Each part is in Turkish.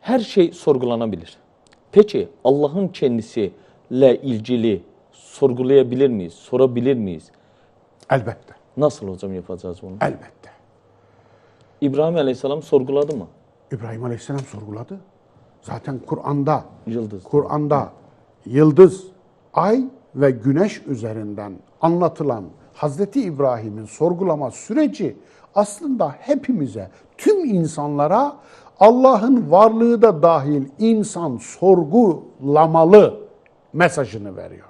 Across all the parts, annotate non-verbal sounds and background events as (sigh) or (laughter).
her şey sorgulanabilir. Peki Allah'ın kendisiyle ilgili sorgulayabilir miyiz? Sorabilir miyiz? Elbette. Nasıl hocam yapacağız bunu? Elbette. İbrahim Aleyhisselam sorguladı mı? İbrahim Aleyhisselam sorguladı. Zaten Kur'an'da Yıldız. Kur'an'da yıldız, ay ve güneş üzerinden anlatılan Hazreti İbrahim'in sorgulama süreci aslında hepimize, tüm insanlara Allah'ın varlığı da dahil insan sorgulamalı mesajını veriyor.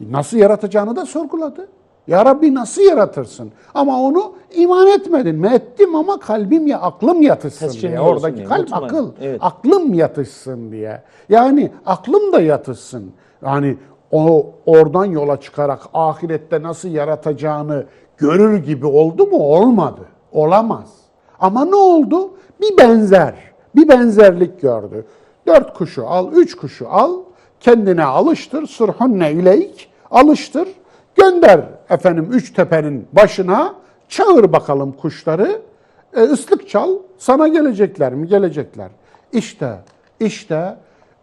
Nasıl yaratacağını da sorguladı. Ya Rabbi nasıl yaratırsın? Ama onu iman etmedin mi? Ettim ama kalbim ya aklım yatışsın Tescilli diye. Oradaki diye, kalp mutmain. akıl. Evet. Aklım yatışsın diye. Yani aklım da yatışsın. Yani o oradan yola çıkarak ahirette nasıl yaratacağını görür gibi oldu mu? Olmadı. Olamaz. Ama ne oldu? Bir benzer. Bir benzerlik gördü. Dört kuşu al, üç kuşu al, kendine alıştır, sırhunne ileyk, alıştır, gönder efendim üç tepenin başına, çağır bakalım kuşları, e, ıslık çal, sana gelecekler mi? Gelecekler. İşte, işte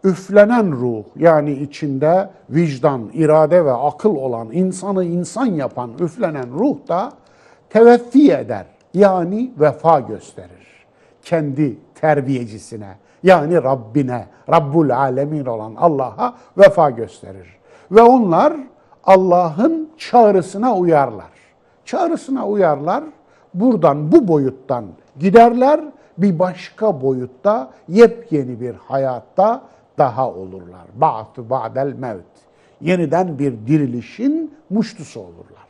üflenen ruh yani içinde vicdan, irade ve akıl olan insanı insan yapan üflenen ruh da teveffi eder. Yani vefa gösterir. Kendi terbiyecisine yani Rabbine, Rabbul Alemin olan Allah'a vefa gösterir. Ve onlar Allah'ın çağrısına uyarlar. Çağrısına uyarlar. Buradan bu boyuttan giderler. Bir başka boyutta yepyeni bir hayatta daha olurlar. Ba'tu ba'del mevt. Yeniden bir dirilişin muştusu olurlar.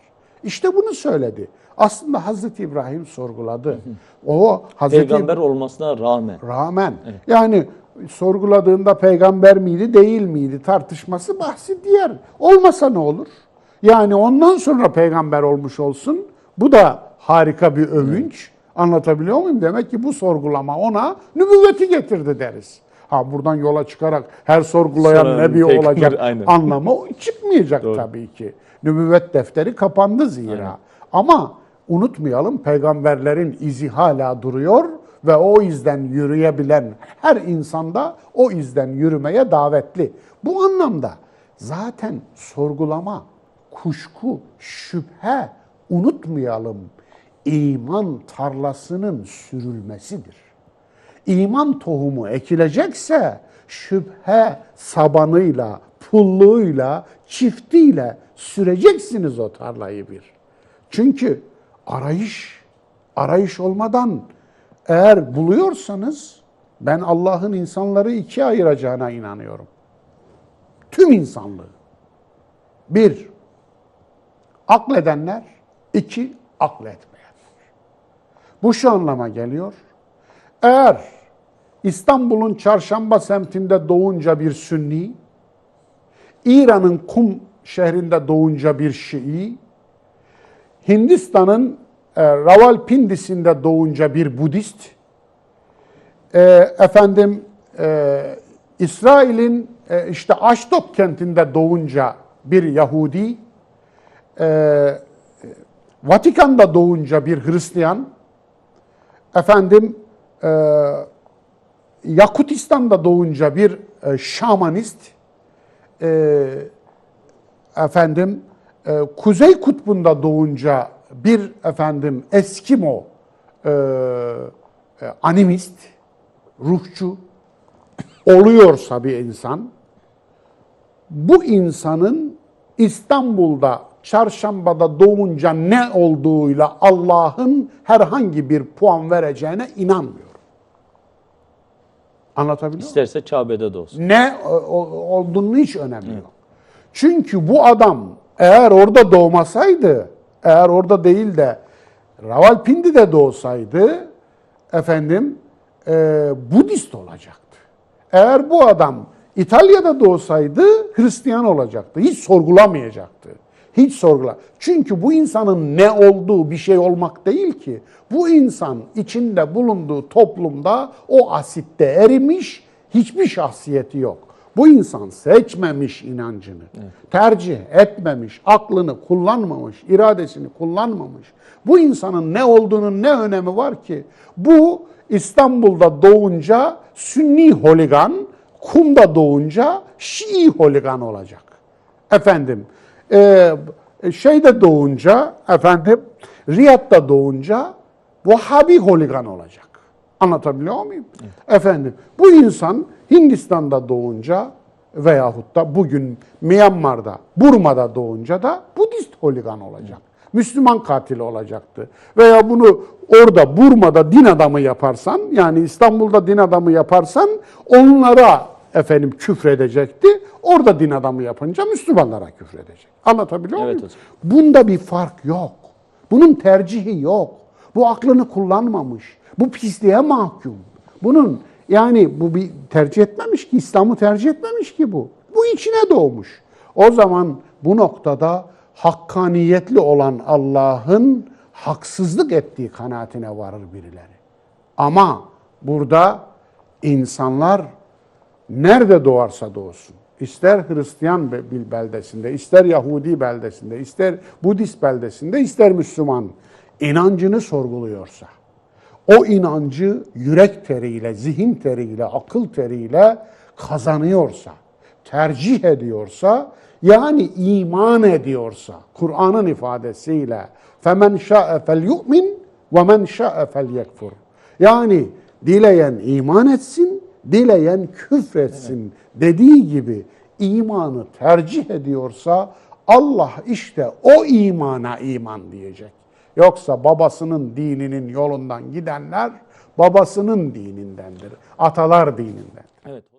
İşte bunu söyledi. Aslında Hazreti İbrahim sorguladı. O Hazreti Peygamber olmasına rağmen. rağmen yani sorguladığında peygamber miydi değil miydi tartışması bahsi diğer. Olmasa ne olur? Yani ondan sonra peygamber olmuş olsun. Bu da harika bir övünç. Anlatabiliyor muyum? Demek ki bu sorgulama ona nübüvveti getirdi deriz. Ha buradan yola çıkarak her sorgulayan Sonra nebi peygamber, olacak (laughs) aynen. anlamı çıkmayacak tabii ki. Nübüvvet defteri kapandı zira. Ama unutmayalım peygamberlerin izi hala duruyor ve o izden yürüyebilen her insanda o izden yürümeye davetli. Bu anlamda zaten sorgulama, kuşku, şüphe unutmayalım iman tarlasının sürülmesidir. İman tohumu ekilecekse şüphe sabanıyla, pulluğuyla, çiftiyle süreceksiniz o tarlayı bir. Çünkü arayış, arayış olmadan eğer buluyorsanız ben Allah'ın insanları ikiye ayıracağına inanıyorum. Tüm insanlığı. Bir, akledenler, iki, akletmeyenler. Bu şu anlama geliyor. Eğer İstanbul'un çarşamba semtinde doğunca bir Sünni, İran'ın Kum şehrinde doğunca bir Şii, Hindistan'ın e, Ravalpindisi'nde doğunca bir Budist, e, efendim e, İsrail'in e, işte Aşdod kentinde doğunca bir Yahudi, e, Vatikan'da doğunca bir Hristiyan, efendim e, Yakutistan'da doğunca bir e, şamanist, e, efendim e, Kuzey Kutbu'nda doğunca bir efendim Eskimo e, e, animist, ruhçu oluyorsa bir insan, bu insanın İstanbul'da çarşambada doğunca ne olduğuyla Allah'ın herhangi bir puan vereceğine inanmıyorum. Anlatabiliyor muyum? İsterse Kabe'de de olsun. Ne olduğunu hiç önemi yok. Çünkü bu adam eğer orada doğmasaydı, eğer orada değil de Ravalpindi'de doğsaydı efendim e, Budist olacaktı. Eğer bu adam İtalya'da doğsaydı Hristiyan olacaktı. Hiç sorgulamayacaktı. Hiç sorgula. Çünkü bu insanın ne olduğu bir şey olmak değil ki. Bu insan içinde bulunduğu toplumda o asitte erimiş, hiçbir şahsiyeti yok. Bu insan seçmemiş inancını, tercih etmemiş, aklını kullanmamış, iradesini kullanmamış. Bu insanın ne olduğunun ne önemi var ki? Bu İstanbul'da doğunca Sünni holigan, Kum'da doğunca Şii holigan olacak. Efendim, e, şeyde doğunca, efendim, Riyad'da doğunca Vahhabi holigan olacak. Anlatabiliyor muyum? Efendim, bu insan Hindistan'da doğunca veyahut da bugün Myanmar'da, Burma'da doğunca da Budist holigan olacak. Müslüman katili olacaktı. Veya bunu orada Burma'da din adamı yaparsan, yani İstanbul'da din adamı yaparsan onlara efendim küfredecekti. Orada din adamı yapınca Müslümanlara küfredecek. Anlatabiliyor Evet muyum? hocam. Bunda bir fark yok. Bunun tercihi yok. Bu aklını kullanmamış. Bu pisliğe mahkum. Bunun yani bu bir tercih etmemiş ki, İslam'ı tercih etmemiş ki bu. Bu içine doğmuş. O zaman bu noktada hakkaniyetli olan Allah'ın haksızlık ettiği kanaatine varır birileri. Ama burada insanlar nerede doğarsa doğsun, ister Hristiyan be- bir beldesinde, ister Yahudi beldesinde, ister Budist beldesinde, ister Müslüman inancını sorguluyorsa, o inancı yürek teriyle, zihin teriyle, akıl teriyle kazanıyorsa, tercih ediyorsa, yani iman ediyorsa, Kur'an'ın ifadesiyle فَمَنْ شَاءَ فَلْيُؤْمِنْ وَمَنْ شَاءَ فَلْيَكْفُرْ Yani dileyen iman etsin, dileyen küfretsin dediği gibi imanı tercih ediyorsa Allah işte o imana iman diyecek. Yoksa babasının dininin yolundan gidenler babasının dinindendir. Atalar dininden. Evet.